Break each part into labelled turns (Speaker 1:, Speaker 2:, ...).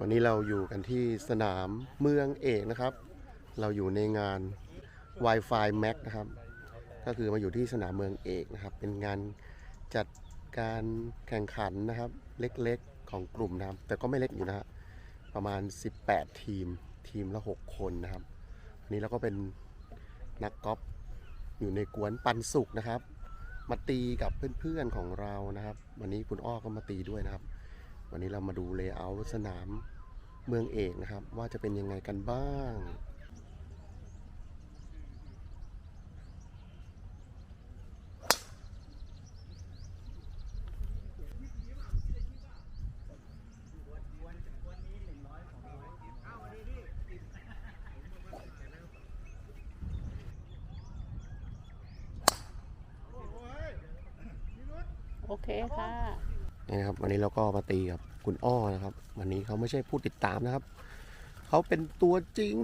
Speaker 1: วันนี้เราอยู่กันที่สนามเมืองเอกนะครับ เราอยู่ในงาน Wi-Fi Max นะครับ ก็คือมาอยู่ที่สนามเมืองเอกนะครับ เป็นงานจัดการแข่งขันนะครับ เล็กๆของกลุ่มนะครับ แต่ก็ไม่เล็กอยู่นะฮะประมาณ 18 ทีมทีมละ 6 คนนะครับวันนี้เราก็เป็นนักกอล์ฟอยู่ในกวนปันสุกนะครับ มาตีกับเพื่อนๆของเรานะครับ วันนี้คุณอ้อก็มาตีด้วยนะครับ วันนี้เรามาดูเลเยอร์สนามเมืองเอกนะครับ ว่าจะเป็นยังไงกันบ้าง
Speaker 2: โอเคค่ะ
Speaker 1: นี่นะครับวันนี้เราก็มาตีกับคุณอ้อนะครับ วันนี้เขาไม่ใช่ผู้ติดตามนะครับ เขาเป็นตัวจริง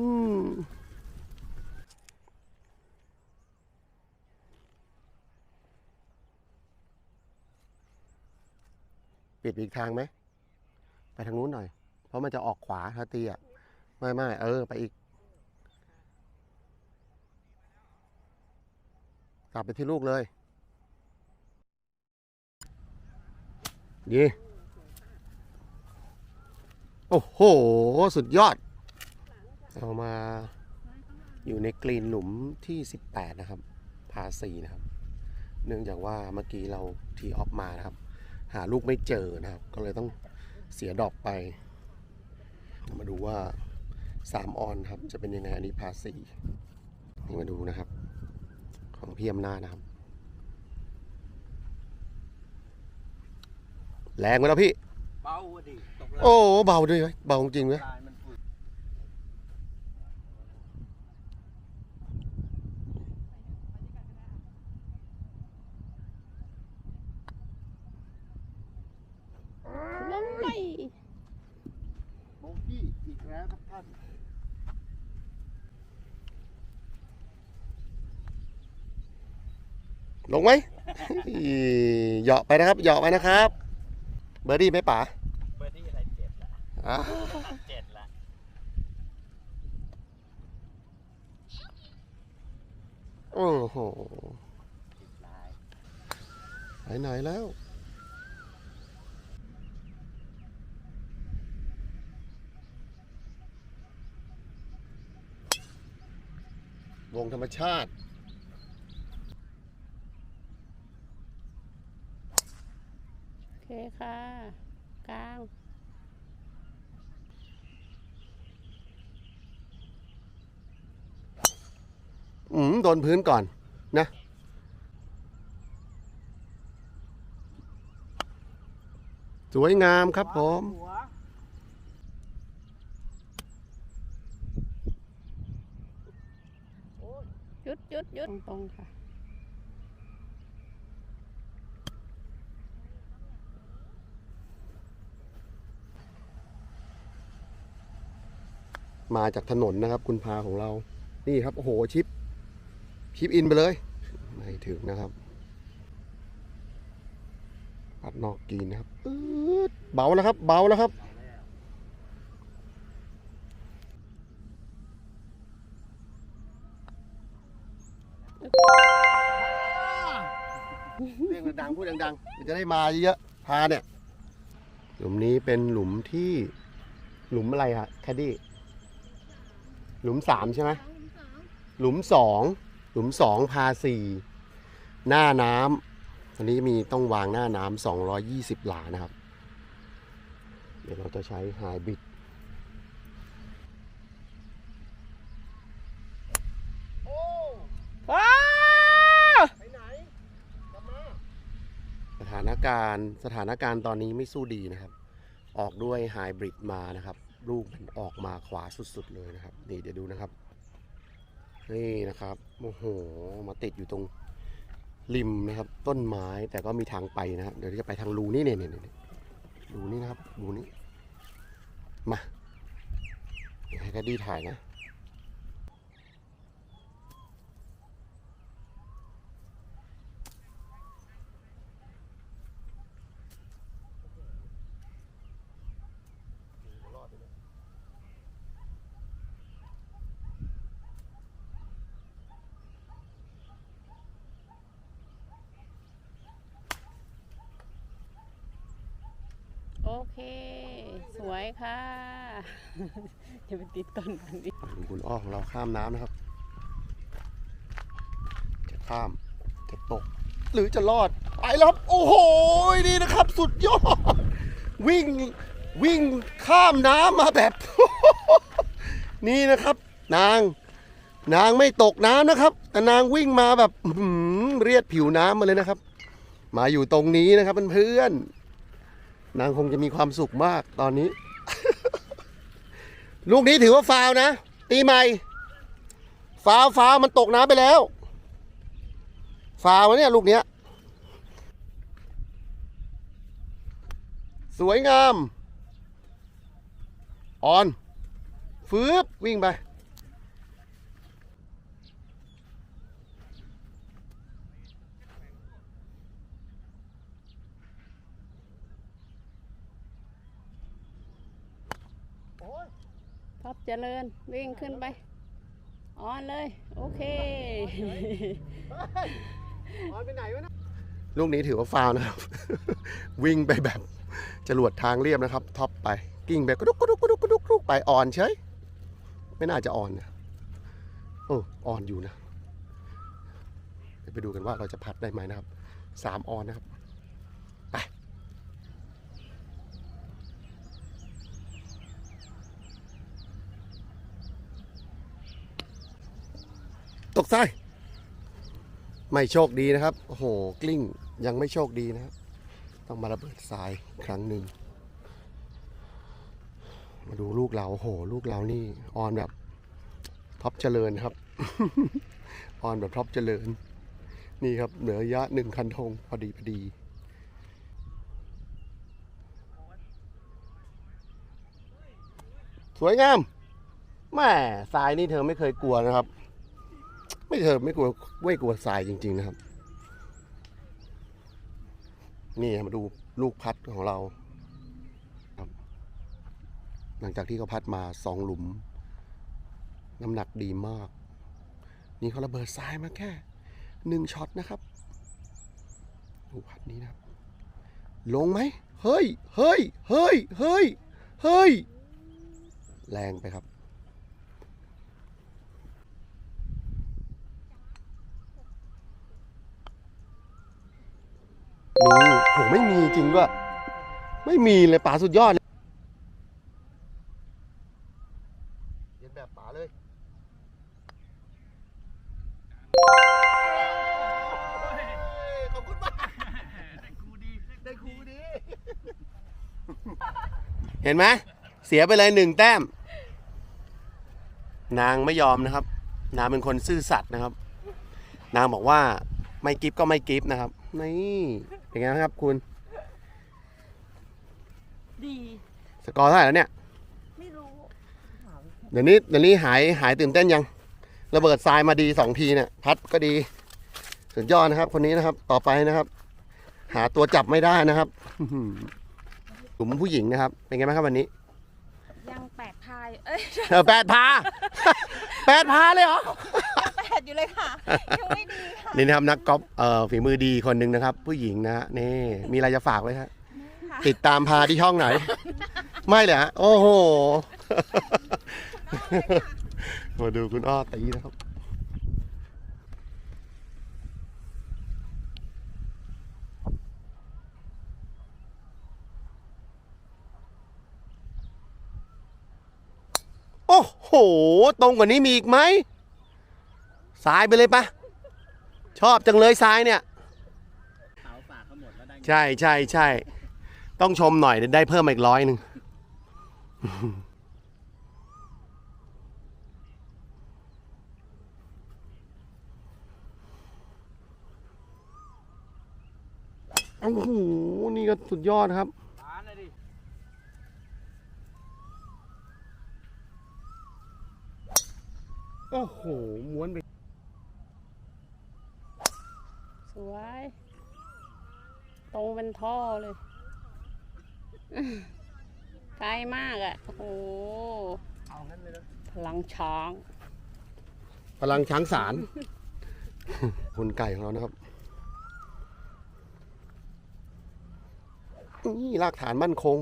Speaker 1: ปิดอีกทางไหม ไปทางนู้นหน่อย เพราะมันจะออกขวาถ้าตีอะ ไม่ไม่เออ ไปอีก กลับไปที่ลูกเลย ดี โอ้โห สุดยอดเรามาอยู่ในกรีนหลุมที่ 18 นะครับ พาสีนะครับ เนื่องจากว่าเมื่อกี้เราทีออฟมานะครับ หาลูกไม่เจอนะครับ ก็เลยต้องเสียดอกไป มาดูว่า 3 ออนครับ จะเป็นยังไงอันนี้พาสีนี่มาดูนะครับ ของพี่อำนาจนะครับ แรงไหมล่ะพี่
Speaker 3: เบาอะดิตกแล้ว
Speaker 1: โอ้เบาด้วยเว้ยเบาจริงเว้ย
Speaker 3: ลายมันฝุ่น
Speaker 2: ลงไป
Speaker 1: โบกี้อีกแล้วครับท่านลงไหม เหยาะไปนะครับเหยาะไปนะครับ เบอร์ดี้ไหมป๋า
Speaker 3: เบอร์ดี้อะไรเจ็ดละ
Speaker 1: อะ
Speaker 3: เจ็ดละ
Speaker 1: โอ้โห
Speaker 3: ผิดลาย
Speaker 1: ไปไหนแล้ววงธรรมชาติ
Speaker 2: โอเคค่ะกลาง
Speaker 1: อืมโดนพื้นก่อนนะ สวยงามครับผม
Speaker 3: หัว
Speaker 2: หยุดหยุดหยุดตรงๆค่ะ
Speaker 1: มาจากถนนนะครับ คุณพาของเรา นี่ครับโอ้โหชิป ชิปอินไปเลย ไม่ถึงนะครับปัดนอกกรีนนะครับอืดเบาแล้วครับ เบาแล้วครับเรียกดังๆพูดดังๆมันจะได้มาเยอะๆพาเนี่ย หลุมนี้เป็นหลุมที่หลุมอะไรฮะแคดดี้ หลุมสามใช่ไหมหลุมสองหลุมสองพาสี่หน้าน้ำอันนี้มีต้องวางหน้าน้ำสองร้อยยี่สิบหลานะครับ เดี๋ยวเราจะใช้ไฮบริด
Speaker 2: ว้า
Speaker 1: ไปไหนกลับมาสถานการณ์สถานการณ์ตอนนี้ไม่สู้ดีนะครับ ออกด้วยไฮบริดมานะครับ ลูกมันออกมาขวาสุดๆเลยนะครับ นี่เดี๋ยวดูนะครับ นี่นะครับโอ้โหมาติดอยู่ตรงริมนะครับ ต้นไม้แต่ก็มีทางไปนะครับ เดี๋ยวจะไปทางรูนี่เนี่ยเนี่ยรูนี่นะครับรูนี้มาให้แคดดี้ถ่ายนะ
Speaker 2: เค สวยค่ะ จะไปติดต้นอันนี้
Speaker 1: ดูคุณอ้อของเราข้ามน้ำนะครับ จะข้าม จะตก หรือจะรอด ไปแล้วครับ โอ้โห นี่นะครับ สุดยอด วิ่งวิ่งข้ามน้ำมาแบบ นี่นะครับ นาง นางไม่ตกน้ำนะครับ แต่นางวิ่งมาแบบเรียดผิวน้ำมาเลยนะครับ มาอยู่ตรงนี้นะครับเพื่อนๆนางคงจะมีความสุขมากตอนนี้ ลูกนี้ถือว่าฟาวนะ ตีใหม่ ฟาวฟาวมันตกน้ำไปแล้ว ฟาววะเนี่ยลูกเนี้ย สวยงาม ออน ฟืบวิ่งไป
Speaker 2: ท็ อปเจริญวิ่งขึ้นไปออนเลย โอเค
Speaker 1: ลูกนี้ถือว่าฟาวล์นะครับ วิ่งไปแบบจรวดทางเรียบนะครับ ท็อปไปกิ้งไปกระดุกกระดุกกระดุกกระดุกกระดุกไปอ่อนเฉยไม่น่าจะอ่อนนะโอ้อ่อนอยู่นะเดี๋ยวไปดูกันว่าเราจะพัดได้ไหมนะครับสามออนนะครับ ตกซ้าย ไม่โชคดีนะครับ โอ้โห กลิ้งยังไม่โชคดีนะครับ ต้องมาระเบิดทรายครั้งหนึ่ง มาดูลูกเรา โอ้โห ลูกเรานี่ออนแบบท็อปเจริญครับ ออนแบบท็อปเจริญ นี่ครับ เหลือระยะหนึ่งคันธงพอดีพอดีสวยงามแม่ทรายนี่เธอไม่เคยกลัวนะครับ ไม่เธอไม่กลัวไม่กลัวทรายจริง ๆ นะครับ นี่มาดูลูกพัดของเราครับ หลังจากที่เขาพัดมาสองหลุม น้ำหนักดีมาก นี่เขาระเบิดทรายมาแค่หนึ่งช็อตนะครับดูพัดนี้นะครับ ลงไหมเฮ้ยเฮ้ยเฮ้ยเฮ้ยเฮ้ยแรงไปครับ มีโหไม่มีจริงด้วย ไม่มีเลยป๋าสุดยอดเลยเรียนแบบป๋าเลยขอบคุณมาก
Speaker 3: ได้ครูดี
Speaker 1: ได้ครูดี เห็นไหมเสียไปเลยหนึ่งแต้ม นางไม่ยอมนะครับ นางเป็นคนซื่อสัตย์นะครับ นางบอกว่าไม่กิฟก็ไม่กิฟนะครับ นี่ เป็นไงครับคุณ
Speaker 4: ดี
Speaker 1: สกอร์เท่าไหร่แล้วเนี่ย
Speaker 4: ไม่รู้
Speaker 1: เดี๋ยวนี้เดี๋ยวนี้หายหายตื่นเต้นยัง ระเบิดทรายมาดีสองทีเนี่ย พัดก็ดี สุดยอดนะครับ คนนี้นะครับ ต่อไปนะครับ หาตัวจับไม่ได้นะครับอื้อหือกลุ่มผู้หญิงนะครับ เป็นไงบ้างครับวันนี้
Speaker 4: ยังแปดพาย เอ้ย
Speaker 1: เออแปดพา แปดพาเลยเหรอ
Speaker 4: แป ดอยู่เลยค่ะยังไม่ดีค่ะ
Speaker 1: นี่นะครับนักกอล์ฟเอ่อฝีมือดีคนหนึ่งนะครับ ผู้หญิงนะฮะนี่มีอะไรจะฝากไว้ฮะ
Speaker 4: ค่ะ
Speaker 1: ติดตามพาที่ช่องไหน ไม่เลยฮะโอ้โหมาดูคุณอ้อตีนะครับ โอ้โห ตรงกว่านี้มีอีกไหม สายไปเลยปะชอบจังเลยทรายเนี่ย
Speaker 3: เสาฝากเขาหมดแล้วได้
Speaker 1: ใช่ใช่ใช่ต้องชมหน่อยเดี๋ยวได้เพิ่มมาอีกร้อยหนึ่งโอ้โห นี่ก็สุดยอดครับ
Speaker 3: ร้านเลยดิ
Speaker 1: โอ้โห ม้วนไป
Speaker 2: สวย ตรง เป็นท่อเลยไกลมากอะ่ะ โอ้โห
Speaker 1: เอางั้นเลยนะ
Speaker 2: พลังช้าง
Speaker 1: พลังช้างสารคนไก่ของเรานะครับนี่รากฐานมั่นคง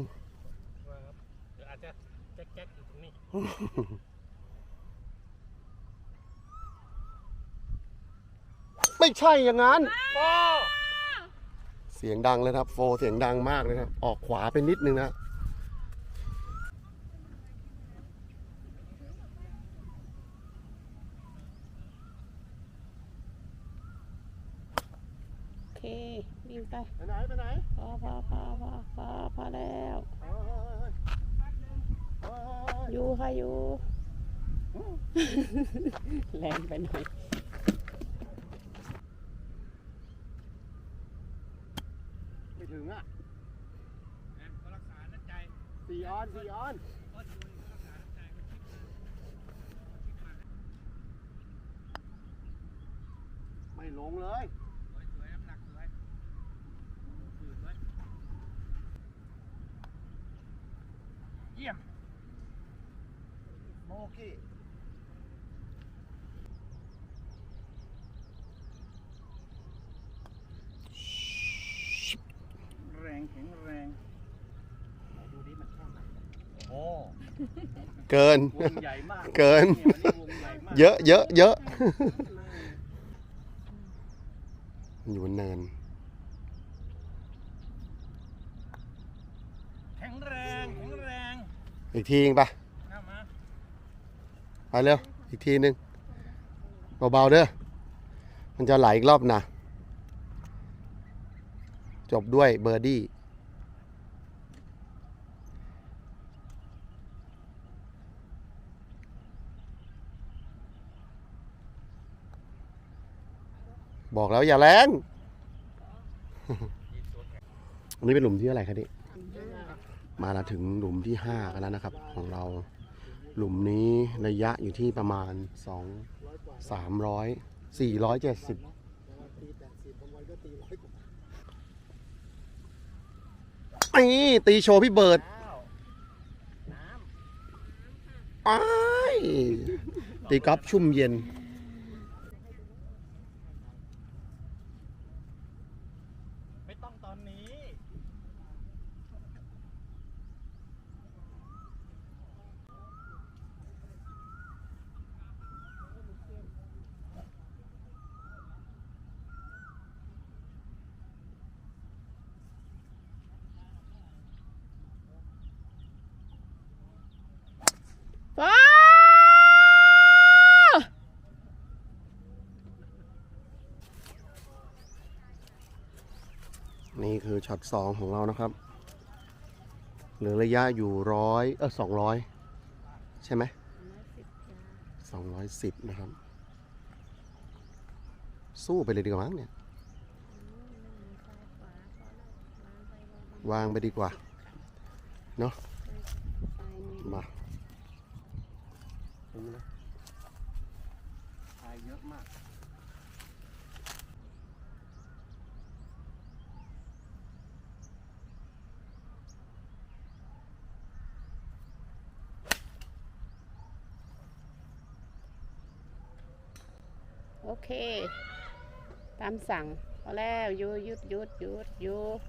Speaker 1: ไม่ใช่อย่างนั้น เสียงดังเลยครับ โฟเสียงดังมากเลยครับ ออกขวาไปนิดนึงนะ
Speaker 2: โอเควิ่งไป
Speaker 1: ไปไหนไปไหน
Speaker 2: พอพอพอพอพอพอแล้วอยู่ค่ะอยู่แรงไปหน่อย
Speaker 1: ไม่ถึงอะ
Speaker 3: ก็รักษาน้ำใจ
Speaker 1: สี่ออนสี่ออนไม่ลงเลย
Speaker 3: สวยสวยน้ำหนักสวยฝืนไว้เยี่ยม
Speaker 1: โมกี้
Speaker 3: แรงแข็งแรงไหนดูดิมันแค่ไหนโอ้
Speaker 1: เกิน
Speaker 3: วงใหญ่มาก
Speaker 1: เกิน
Speaker 3: ยวันนี้วงใหญ่มาก
Speaker 1: เยอะเยอะเยอะมันอยู่บนเนิน
Speaker 3: แข็งแรงแข็งแรง
Speaker 1: อีกทีเองปะ
Speaker 3: เข้ามา
Speaker 1: ไปเร็ว อีกทีหนึ่งเบาๆเด้อ มันจะไหลอีกรอบนะ จบด้วยเบอร์ดี้ บอกแล้วอย่าแรงอันนี้เป็นหลุมที่อะไหรครับนี่มาเราถึงหลุมที่ห้ากันแล้วนะครับ ของเราหลุมนี้ระยะอยู่ที่ประมาณสองสามร้อยสี่ร้อยเจ็ดสิบไอ้ตีโชว์พี่เบิร์ด
Speaker 3: อ้าวน้
Speaker 1: ไอ้ายตีกอล์ฟชุ่มเย็นำ
Speaker 3: ไม่ต้องตอนนี้
Speaker 2: ฟ้า
Speaker 1: นี่คือ ช็อตสองของเรานะครับ เหลือระยะอยู่ร้อยเออสองร้อยใช่ไหมสองร้อยสิบนะครับ สู้ไปเลยดีกว่ามั้งเนี่ย วางไปดีกว่า เนาะมาตรงนี้นะทายเยอะมาก
Speaker 2: โอ เคตามสั่งพอแล้วยุดยุดยุดยุดยุด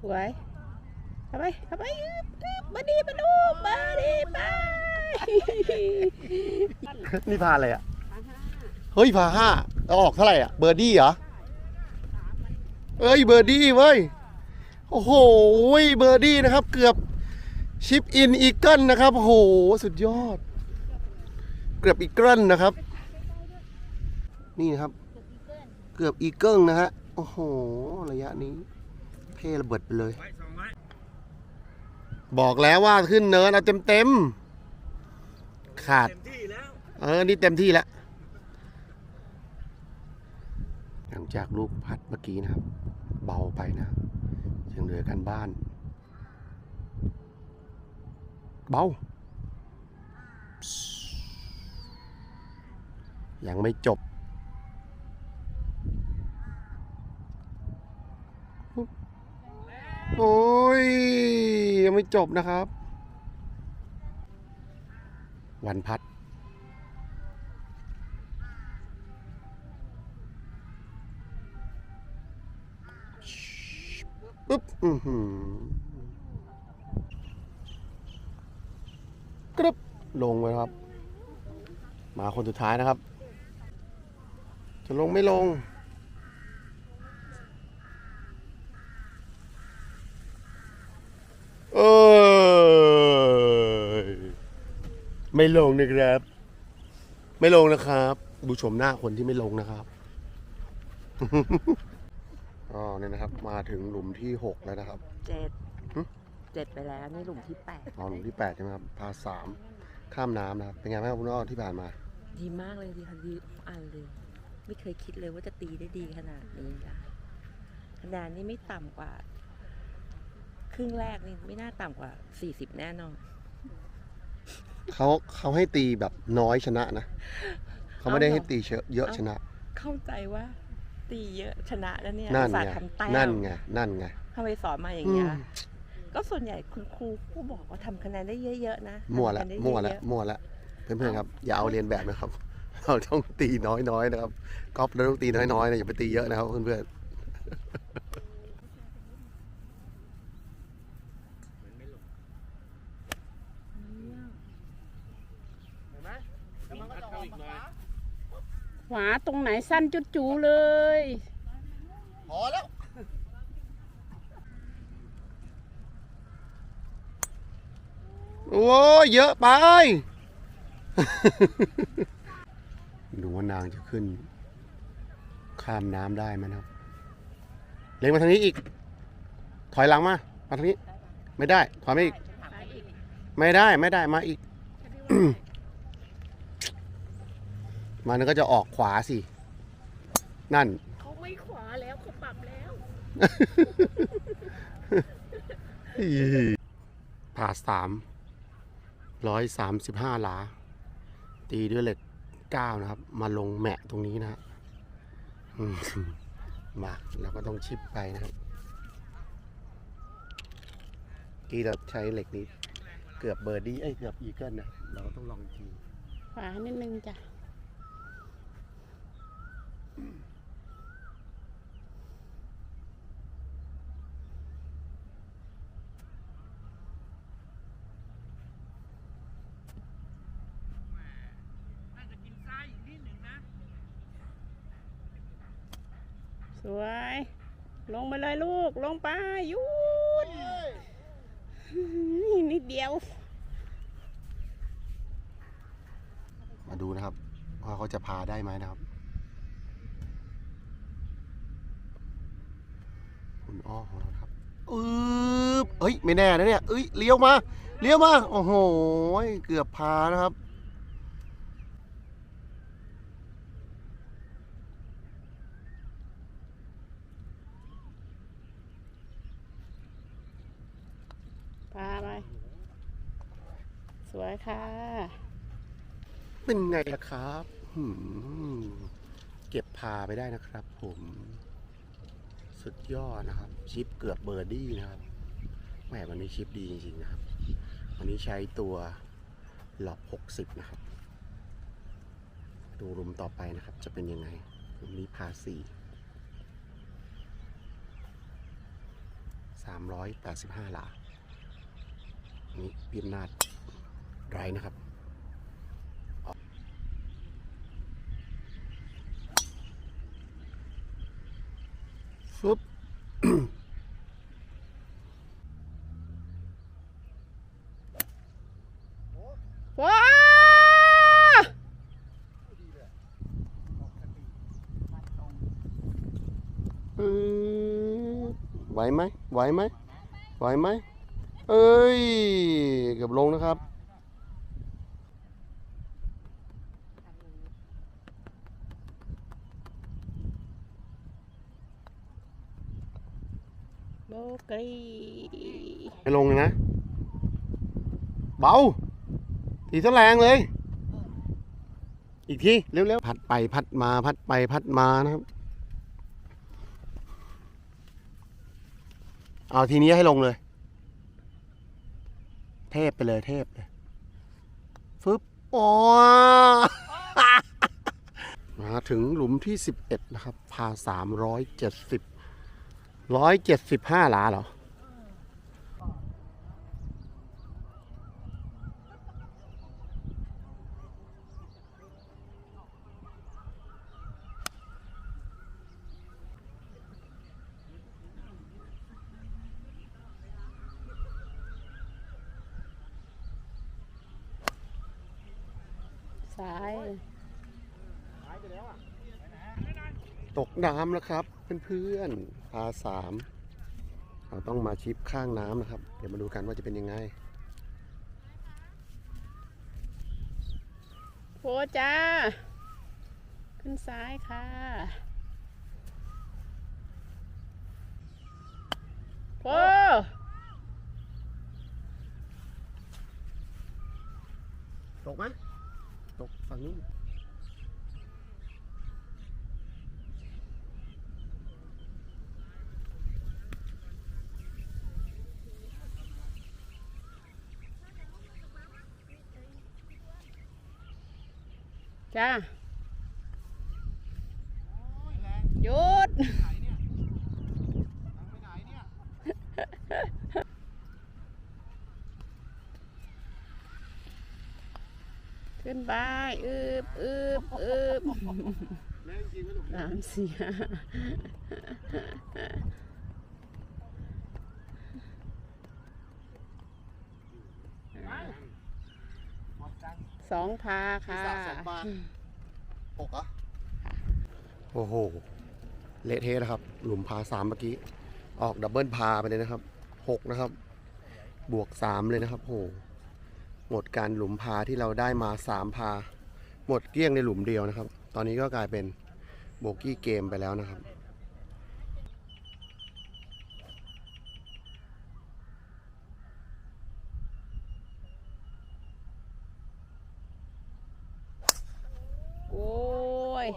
Speaker 2: สวยเข้าไปเข้าไปอึ๊บอึ๊บมาดีมาดูมาดีไป
Speaker 1: นี่พาอะไรอะ เฮ้ยพาห้าเอาออกเท่าไหร่อะ เบอร์ดี้เหรอเอ้ยเบอร์ดี้เว้ย โอ้โหเบอร์ดี้นะครับ เกือบชิปอินอีเกิลนะครับโอ้โหสุดยอด เกือบอีเกิลนะครับ นี่นะครับ เกือบอีเกิลนะฮะโอ้โหระยะนี้เพ่ระเบิดไปเลย บอกแล้วว่าขึ้นเนินเอาเต็มเต็มขาด
Speaker 3: เอ
Speaker 1: อนี่เต็มที่แล้ว หลังจากลูกพัดเมื่อกี้นะครับ เบาไปนะยังเหลือกันบ้าน เบา ยังไม่จบโอ้ย ยังไม่จบนะครับ วันพัด อือหือกรึบลงไปครับ มาคนสุดท้ายนะครับ จะลงไม่ลง เอยไม่ลงนะครับ ไม่ลงนะครับ ดูชมหน้าคนที่ไม่ลงนะครับ อ๋อเนี่ยนะครับมาถึงหลุมที่หกแล้วนะครับ
Speaker 5: เจ็ด
Speaker 1: หึ
Speaker 5: เจ็ดไปแล้วนี่หลุมที่แปด
Speaker 1: อ๋อหลุมที่แปดใช่ไหมครับพาสามข้ามน้ำนะครับ เป็นไงบ้างครับคุณอ้อที่ผ่านมา
Speaker 5: ดีมากเลยดีค่ะดีทุกอันเลยไม่เคยคิดเลยว่าจะตีได้ดีขนาดนี้ค่ะคะแนนนี่ไม่ต่ำกว่า ครึ่งแรกนี่ไม่น่าต่ำกว่าสี่สิบแน่นอน
Speaker 1: เขาเขาให้ตีแบบน้อยชนะนะเขาไม่ได้ให้ตีเชอะเยอะชนะ
Speaker 5: เข้าใจว่า ตีเยอะชนะแล้วเนี่ย
Speaker 1: นั่น
Speaker 5: อุตสา
Speaker 1: ไง
Speaker 5: ห์ทำแต้ม
Speaker 1: นั่นไงนั่นไง
Speaker 5: ทำไมสอนมาอย่าง
Speaker 1: อื
Speaker 5: เงี้
Speaker 1: ม
Speaker 5: ยก็ส่วนใหญ่คุณครูผู้บอกว่าทำคะแนนได้เยอะๆนะ
Speaker 1: มั่วละ
Speaker 5: ทำคะแนนได้
Speaker 1: มั่วละ
Speaker 5: เยอะ
Speaker 1: มั่วละเพื่อนๆครับ อย่าเอาเรียนแบบนะครับ เราต้องตีน้อยๆนะครับกอล์ฟเราต้องตีน้อยๆนะอย่าไปตีเยอะนะครับเพื่อนๆ
Speaker 2: ข วาตรงไหนสั้นจุดจูเลย
Speaker 1: พอแล้ว โอ้ยเยอะไป ดูว่านางจะขึ้น ข้ามน้ำได้ไหมนะครับ เล็งมาทางนี้อีก ถอยหลังมา มาทางนี้ ไม่ได้ ถอยมาอีก ไม่ได้ ไม่ได้ มาอีก มันก็จะออกขวาสิ นั่น
Speaker 2: เขาไม่ขวาแล้วเขาปรับแล้ว
Speaker 1: ผ่าสามร้อยสามสิบห้าหลา ตีด้วยเหล็กเก้านะครับ มาลงแหมะตรงนี้นะฮะอืมมาเราก็ต้องชิปไปนะครับกี่เราใช้เหล็กนี้ เกือบเบอร์ดี้เอ้ยเกือบอีเกิลนะ เราก็ต้องลองอีกที
Speaker 2: ขวานิดนึงจ้ะ
Speaker 3: น่าจะกินซ้ายอีกนิดหนึ่งนะ
Speaker 2: สวย ลงไปเลยลูก ลงไปหยุดนิดเดียว
Speaker 1: มาดูนะครับว่าเขาจะพาได้ไหมนะครับ คุณอ้อของเราครับอืบเอ้ย ไม่แน่นะเนี่ย เอ้ย เลี้ยวมา เลี้ยวมา โอ้โห เกือบพานะครับ
Speaker 2: พาไป ส วยค่ะ
Speaker 1: เป็นไงล่ะครับเก็บพาไปได้นะครับผม สุดยอดนะครับ ชิปเกือบเบอร์ดี้นะครับแหมวันนี้ชิปดีจริงๆนะครับ วันนี้ใช้ตัวหลอบ60 นะครับ ดูรุมต่อไปนะครับ จะเป็นยังไงรุมนี้พาสี่สามร้อยแปดสิบห้าหลานนี้พิมนาด ไรนะครับฟึบ
Speaker 2: ว้า
Speaker 1: ไหวไหมไหวไหมไหวไหมเอ้ย เกือบลงนะครับ
Speaker 2: กรี
Speaker 1: ไม่ลงเลยนะ เบาทีเท่าแรงเลย อีกที เร็วๆ พัดไปพัดมาพัดไปพัดมานะครับ เอาทีนี้ให้ลงเลย เทพไปเลยเทพเลยฟึบอ๋อมาถึงหลุมที่ 11 นะครับ พา 370 175หลาเหรอ
Speaker 2: ซ้าย
Speaker 1: ตกน้ำแล้วครับ เพื่อนๆพาสามเราต้องมาชิปข้างน้ำนะครับ เดี๋ยวมาดูกันว่าจะเป็นยังไง
Speaker 2: โพจ้า ขึ้นซ้ายค่ะโพ
Speaker 1: ตกไหมตกฝั่งนู้น
Speaker 2: จ้าหยุดขึ้นไปอึบอึบอึบ
Speaker 1: แรงจริงไหมลูก
Speaker 2: สามสี่ห้า สองพาค่ะ
Speaker 1: สะสมมาหกเหรอโอ้โห เละเทะนะครับ หลุมพาสามเมื่อกี้ ออกดับเบิลพาไปเลยนะครับหกนะครับ บวกสามเลยนะครับโอ้โหหมดการหลุมพาที่เราได้มาสามพา หมดเกลี้ยงในหลุมเดียวนะครับ ตอนนี้ก็กลายเป็นโบกี้เกมไปแล้วนะครับ
Speaker 2: โอ้ย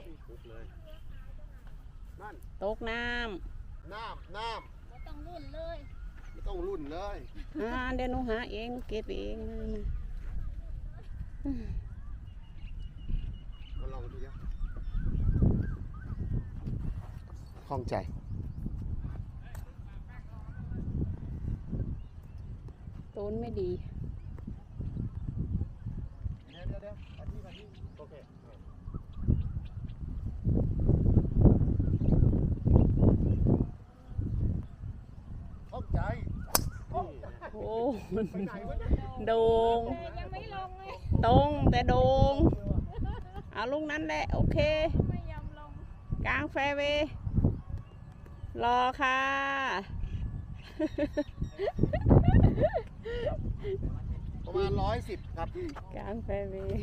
Speaker 1: นั่น
Speaker 2: ตกน้
Speaker 1: น้ำน้
Speaker 4: ไม่ต้องรุ่นเลยำ
Speaker 1: ไม่ต้องรุ่นเลยำ
Speaker 2: อ่าเดี๋ยวหนูหาเองหนูเก็บเองนะ
Speaker 1: มาลองทีเดียวข้องใจ
Speaker 2: ตูนไม่ดี
Speaker 1: เดี๋ยวเดี๋ยวเดี๋ยวอันนี้อันนี้โอเคข้องใจ
Speaker 2: โอ้
Speaker 1: ไปไหนวะเนี่ย
Speaker 2: โดง
Speaker 4: ยังไม่ลงเลย
Speaker 2: ตรงแต่โดงเอาลูกนั้นแหละโอเค
Speaker 4: ไม่ยอมลง
Speaker 2: กลางแฟร์เวย์รอค่ะ
Speaker 1: ประมาณร้อยสิบครับพี่
Speaker 2: กลางแฟร์เวย์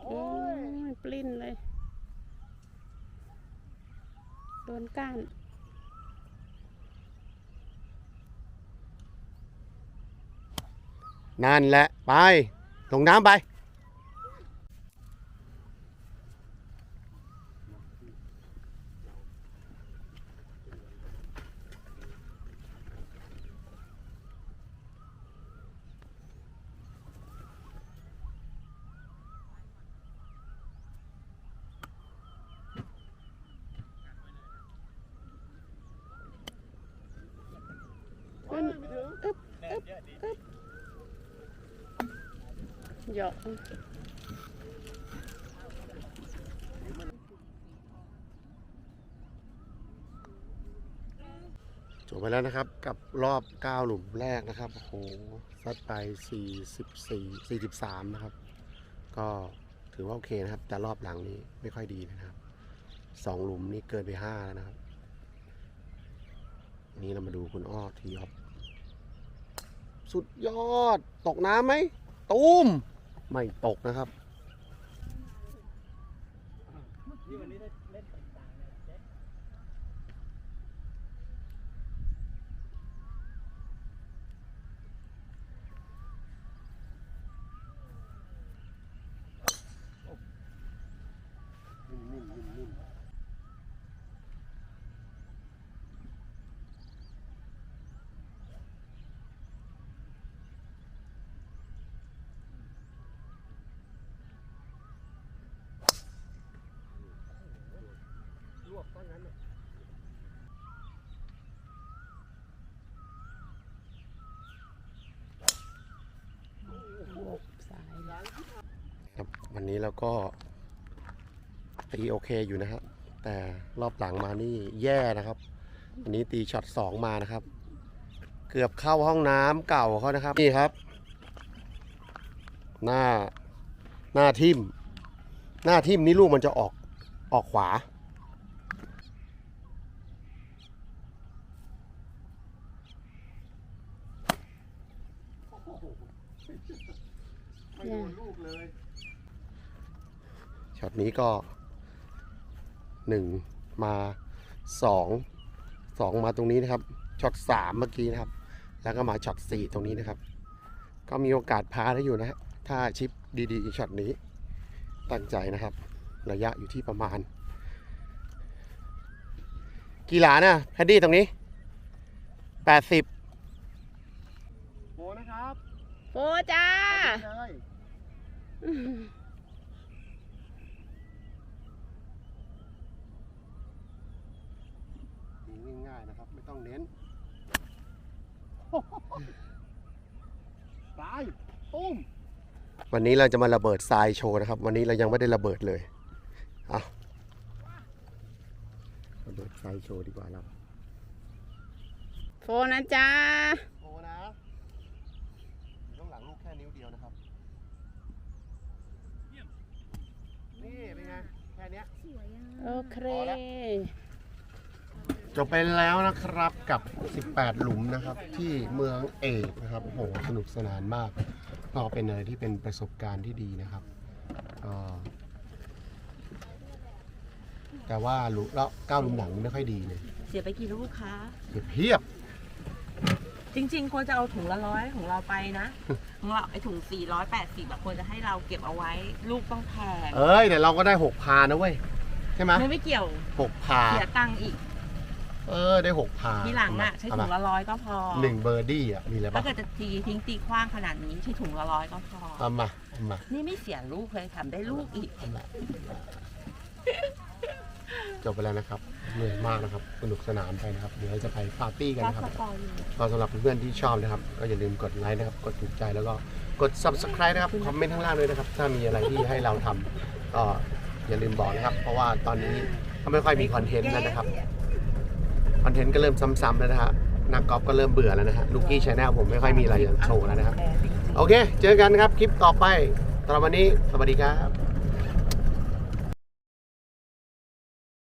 Speaker 2: โอ้ยปลิ้นเลย โด นก้าน
Speaker 1: นั่นแหละ ไปลงน้ำไป
Speaker 2: ขึ้นอึ๊บ อึ๊บอึ๊บเหยาะ
Speaker 1: จบไปแล้วนะครับกับรอบ 9 หลุมแรกนะครับโอ้โหซัดไป 44 43 นะครับ ก็ถือว่าโอเคนะครับ แต่รอบหลังนี้ไม่ค่อยดีนะครับสองหลุมนี้เกินไป 5 แล้วนะครับนนี้เรามาดูคุณอ้อทีออฟ สุดยอด ตกน้ำไหมตูมไม่ตกนะครับ
Speaker 3: ที่วันนี้ได้เล่นต่างๆเนี่ยเจ๊
Speaker 1: บอกต้นนั้นครับวันนี้เราก็ตีโอเคอยู่นะครับ แต่รอบหลังมานี่แย่นะครับวันนี้ตีช็อตสองมานะครับ เกือบเข้าห้องน้ำเก่าเขานะครับนี่ครับ หน้าหน้าทิมหน้าทิมนี่ลูกมันจะออกออกขวา
Speaker 2: ไม่โดนลู
Speaker 1: กเลยช็อตนี้ก็หนึ่งมาสองสองมาตรงนี้นะครับช็อตสามเมื่อกี้นะครับ แล้วก็มาช็อตสี่ตรงนี้นะครับ ก็มีโอกาสพาได้อยู่นะฮะถ้าชิปดีๆช็อตนี้ ตั้งใจนะครับ ระยะอยู่ที่ประมาณ กี่หลานะแพดดี้ตรงนี้แปดสิบโบนะครับ
Speaker 2: โฟจ้า
Speaker 1: เล ยยิงง่ายๆนะครับ ไม่ต้องเน้นตายตุ้มวันนี้เราจะมาระเบิดทรายโชว์นะครับ วันนี้เรายังไม่ได้ระเบิดเลยเอาระเบิดทรายโชว์ดีกว่าเรา
Speaker 2: โฟนะจ้า
Speaker 1: โอ้นะต้องหลังลูกแค่นิ้วเดียวนะครับ นี่เป็นไง แค่เนี้ย
Speaker 4: สวยอะ
Speaker 2: โอเค
Speaker 1: จบไปแล้วนะครับกับ 18 หลุมนะครับ ที่เมืองเอกนะครับโอ้โหสนุกสนานมากก็เป็นอะไรที่เป็นประสบการณ์ที่ดีนะครับก็แต่ว่าหลุมแล้วเก้าหลุมหลังมันไม่ค่อยดีเลย
Speaker 5: เสียไปกี่ลูกคะ
Speaker 1: เดี๋ยวเพียบ
Speaker 5: จริง ๆ ควรจะเอาถุงละร้อยของเราไปนะของเราไอถุง 480แบบควรจะให้เราเก็บเอาไว้ ลูกต้องแพง
Speaker 1: เอ้ยแต่เราก็ได้หกพานะเว้ย ใช่ไหม
Speaker 5: ไม่ไม่เกี่ยว
Speaker 1: หกพา
Speaker 5: เสียตังค์อีก
Speaker 1: เออได้หกพา
Speaker 5: ทีหลังอะ ใช้ถุงละร้อยก็พอ
Speaker 1: หนึ่งเบอร์ดี้อะมีอะไร
Speaker 5: ถ้า
Speaker 1: ปะ
Speaker 5: เกิดจะตีทิ้งตีขว้างขนาดนี้ใช้ถุงละร้อยก็พอ
Speaker 1: เอามาเอามา
Speaker 5: นี่ไม่เสียลูกเลยแถมได้ลูกอีก
Speaker 1: เอามาจบไปแล้วนะครับเหนื่อยมากนะครับสนุกสนานไปนะครับ เดี๋ยวเราจะไปปาร์ตี้กัน
Speaker 5: ก็
Speaker 1: นะครับ
Speaker 5: สปอยอยู่
Speaker 1: ก็สำหรับเพื่อนๆที่ชอบนะครับ ก็อย่าลืมกดไลค์นะครับ กดถูกใจแล้วก็กด subscribe นะครับ คอมเมนต์ข้างล่างด้วยนะครับ ถ้ามีอะไรที่ให้เราทำก็ อย่าลืมบอกนะครับ เพราะว่าตอนนี้ก็ไม่ค่อยมีคอนเทนต์แล้วนะครับคอนเทนต์ก็เริ่มซ้ำๆแล้วนะฮะนักกอล์ฟก็เริ่มเบื่อแล้วนะฮะลูกี้ชาแนลผมไม่ค่อยมีอะไรจะโชว์แล้วนะครับ โอเค เจอกันครับคลิปต่อไปสำหรับวันนี้สวัสดีครับ